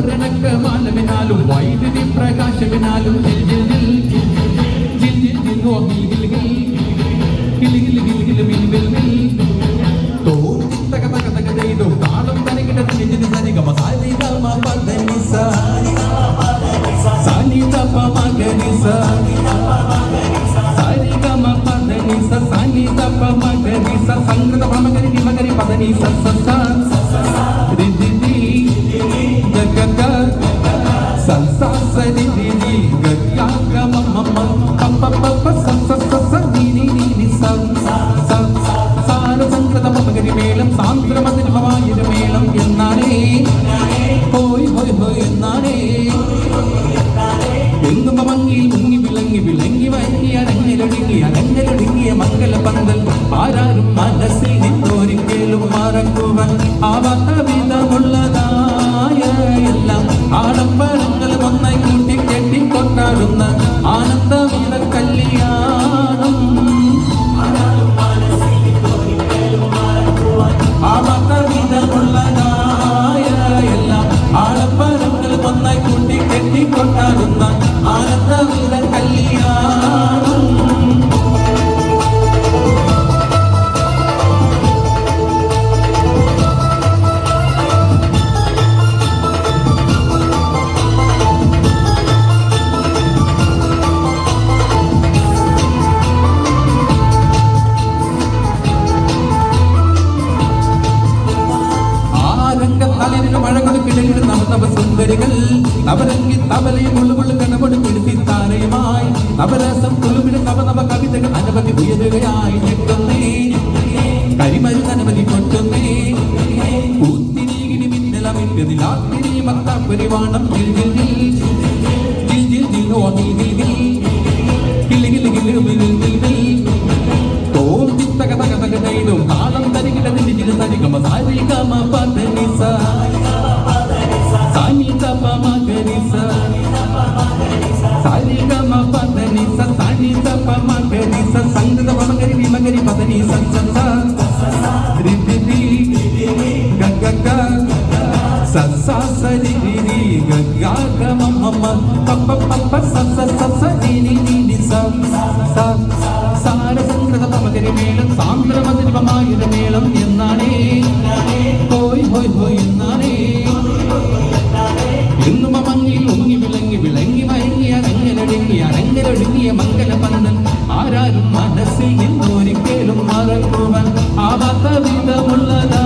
ആഭരണക്കമാലവിനാലും വൈദ്യുതി പ്രകാശവിനാലും ജിൽ ജിൽ ജിൽ ജിൽ ജിൽ മേളം എന്നാണേ ഹോയ് ഹോയ് ഹോയ് എന്നാണേ എങ്ങും ഭംഗിയിൽ മുങ്ങി വിളങ്ങി വിളങ്ങി വഴങ്ങി അടങ്ങലൊടുങ്ങി അടങ്ങലൊടുങ്ങിയ മംഗല പന്തൽ ആരാരും മനസ്സിൽ നിന്നൊരിക്കലും മറക്കുവാൻ ആവാത്ത വിധമുള്ളതായ എല്ലാം ആഡംബരങ്ങൾ മഴകൾക്കിടയിൽ നവനവ സുന്ദരികൾ നവരംഗി തബലയും ഉള്ളുകൊള്ളു കണവട് പിടുത്തി താരയുമായി. നവരസം തുളുമിന് നവനവ കവിതകൾ അനവധി ഉയരുകയായി. ഞെട്ടുന്നേ കരിമരുന്ന് അനവധി കൊട്ടുന്നേ പൂത്തിരികിടി മിന്നലമിന്നതിലാത്തിരി മത്താപ്പരിവാണം ജിൽ താളം ജിൽ തരികമ ജിൽ ജിൽ పదని సని సప మగరి సంగత పమగరి విమగరి పదని సంస రిది గగ్గ సస సరి రిది గగ్గ మమ్మ పప్ప పప్ప సస సస రిని రిని స స సార సంగత పమగరి మేళం సాంద్ర మధురిపమాయుర మేళం ఎంత மங்களொடுங்கிய மங்கள பந்தன் ஆராரும் மனசு எல்லோரும் கேளும் மறக்குவன் ஆபத்த விதமுள்ளதா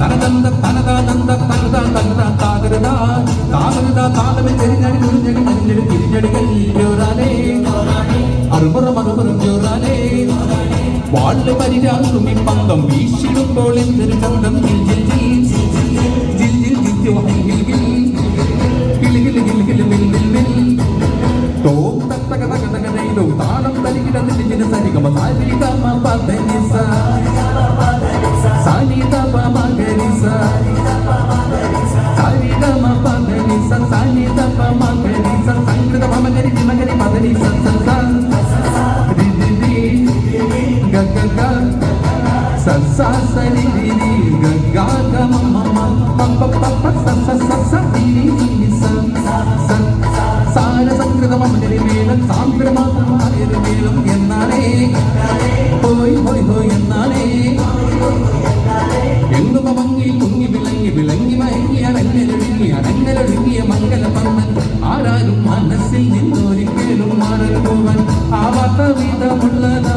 തനതന്ത തനതാനന്ദ തനതാ തനതാ താകരുതാ താകരുതാ താളവെ ചെരിഞ്ഞടി കുറിഞ്ഞടി മരിഞ്ഞടി തിരിഞ്ഞടികൾ ജോറാലേ അറുപുറം അറുപുറം ജോറാലേ വാൾ പരിരാസുമി പന്തം വീശിടുമ്പോൾ എന്തൊരു ചന്തം ജിൽ ജിൽ ജിൽ ജിൽ ജിൽ ജിൽ ജോ ഹൈ ഹിൽ ഹിൽ ഹിൽ ഹിൽ ഹിൽ ഹിൽ മിൽ മിൽ മിൽ തോം തക തക തക ചെയ്തു താളം തരികിട നിന്നിന് സരിഗമ സാരിഗമ പദനി മനസ്സിൽ നിന്നൊരിക്കലും മറക്കുവാൻ ആവാത്ത വിധമുള്ളതാ